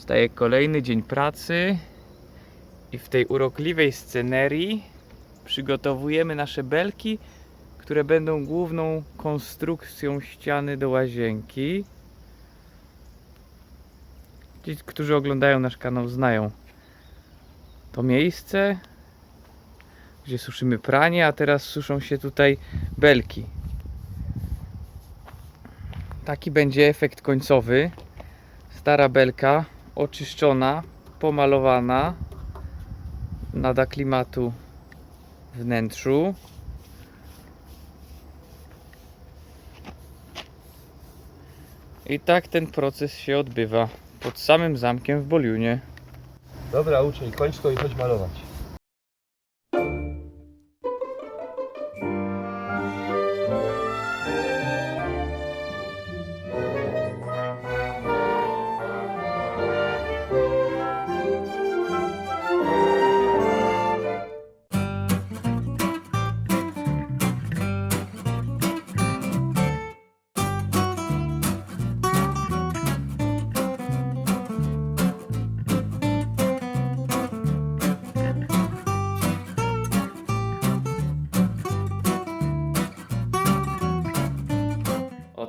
Staje kolejny dzień pracy i w tej urokliwej scenerii przygotowujemy nasze belki, które będą główną konstrukcją ściany do łazienki. Ci, którzy oglądają nasz kanał, znają to miejsce, gdzie suszymy pranie, a teraz suszą się tutaj belki. Taki będzie efekt końcowy. Stara belka oczyszczona, pomalowana, nada klimatu wnętrzu. I tak ten proces się odbywa pod samym zamkiem w Boliunie. Dobra, uczeń, kończ to i chodź malować.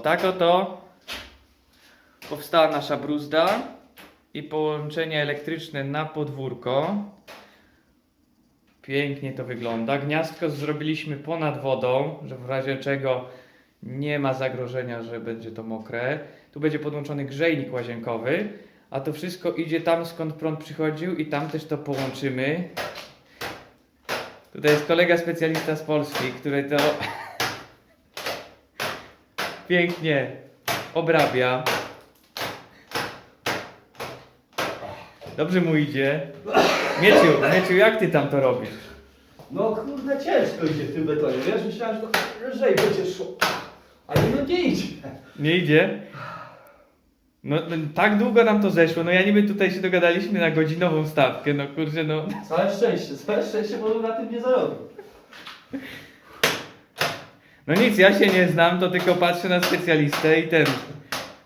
Tak oto powstała nasza bruzda i połączenie elektryczne na podwórko. Pięknie to wygląda. Gniazdko zrobiliśmy ponad wodą, że w razie czego nie ma zagrożenia, że będzie to mokre. Tu będzie podłączony grzejnik łazienkowy, a to wszystko idzie tam skąd prąd przychodził i tam też to połączymy. Tutaj jest kolega specjalista z Polski, który to pięknie obrabia. Dobrze mu idzie. Mieciu, Mieciu, jak ty tam to robisz? No kurde, ciężko idzie w tym betonie, wiesz? Myślałem, że to lżej będzie szło. Ale no nie idzie. Nie idzie? No, no tak długo nam to zeszło, no ja niby tutaj się dogadaliśmy na godzinową stawkę, no kurczę, no. Całe szczęście, całe szczęście, bo na tym nie zarobił. No nic, ja się nie znam, to tylko patrzę na specjalistę i ten.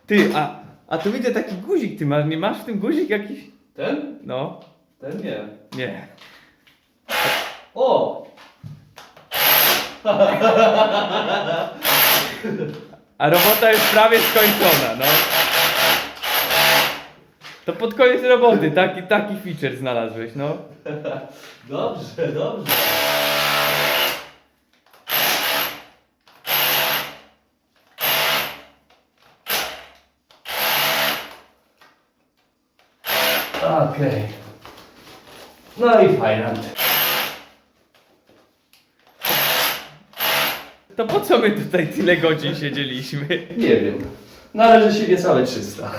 Ty, a, a tu widzę taki guzik, ty masz, nie masz w tym guzik jakiś? Ten? No, Ten nie. nie. O! A robota już prawie skończona, no. To pod koniec roboty taki, taki feature znalazłeś, no. Dobrze, dobrze. Okej. No i fajnie. To po co my tutaj tyle godzin siedzieliśmy? Nie wiem. Należy się niecałe 300.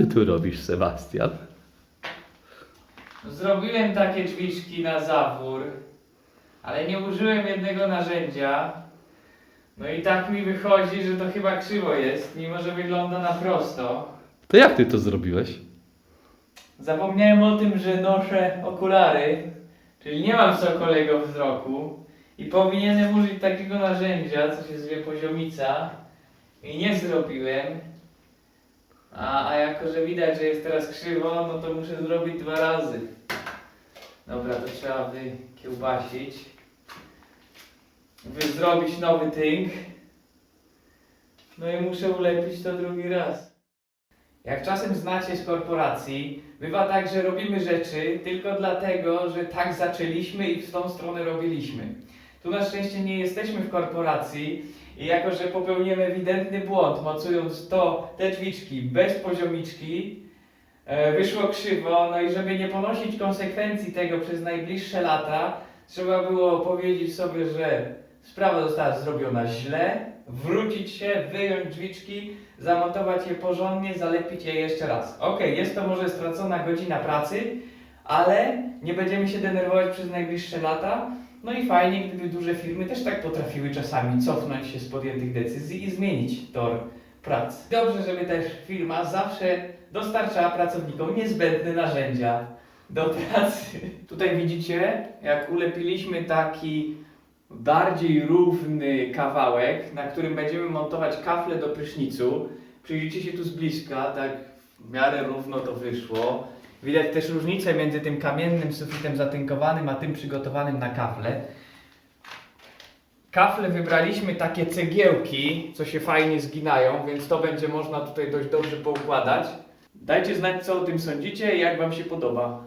ty tu robisz, Sebastian? Zrobiłem takie drzwiczki na zawór, ale nie użyłem jednego narzędzia. No i tak mi wychodzi, że to chyba krzywo jest, mimo że wygląda na prosto. To jak ty to zrobiłeś? Zapomniałem o tym, że noszę okulary, czyli nie mam sokolego wzroku i powinienem użyć takiego narzędzia, co się zwie poziomica i nie zrobiłem. A, a jako, że widać, że jest teraz krzywo, no to muszę zrobić dwa razy. Dobra, to trzeba wykiełbasić. Wy zrobić nowy tynk. No i muszę ulepić to drugi raz. Jak czasem znacie z korporacji, bywa tak, że robimy rzeczy tylko dlatego, że tak zaczęliśmy i w tą stronę robiliśmy. Tu na szczęście nie jesteśmy w korporacji i jako, że popełnimy ewidentny błąd, mocując to, te drzwiczki bez poziomiczki, e, wyszło krzywo, no i żeby nie ponosić konsekwencji tego przez najbliższe lata, trzeba było powiedzieć sobie, że sprawa została zrobiona źle, wrócić się, wyjąć drzwiczki, zamontować je porządnie, zalepić je jeszcze raz. Ok, jest to może stracona godzina pracy, ale nie będziemy się denerwować przez najbliższe lata. No i fajnie, gdyby duże firmy też tak potrafiły czasami cofnąć się z podjętych decyzji i zmienić tor pracy. Dobrze, żeby też firma zawsze dostarczała pracownikom niezbędne narzędzia do pracy. Tutaj widzicie, jak ulepiliśmy taki bardziej równy kawałek, na którym będziemy montować kafle do prysznicu. Przyjrzyjcie się tu z bliska, tak w miarę równo to wyszło. Widać też różnicę między tym kamiennym sufitem zatynkowanym, a tym przygotowanym na kafle. Kafle wybraliśmy takie cegiełki, co się fajnie zginają, więc to będzie można tutaj dość dobrze poukładać. Dajcie znać, co o tym sądzicie i jak Wam się podoba.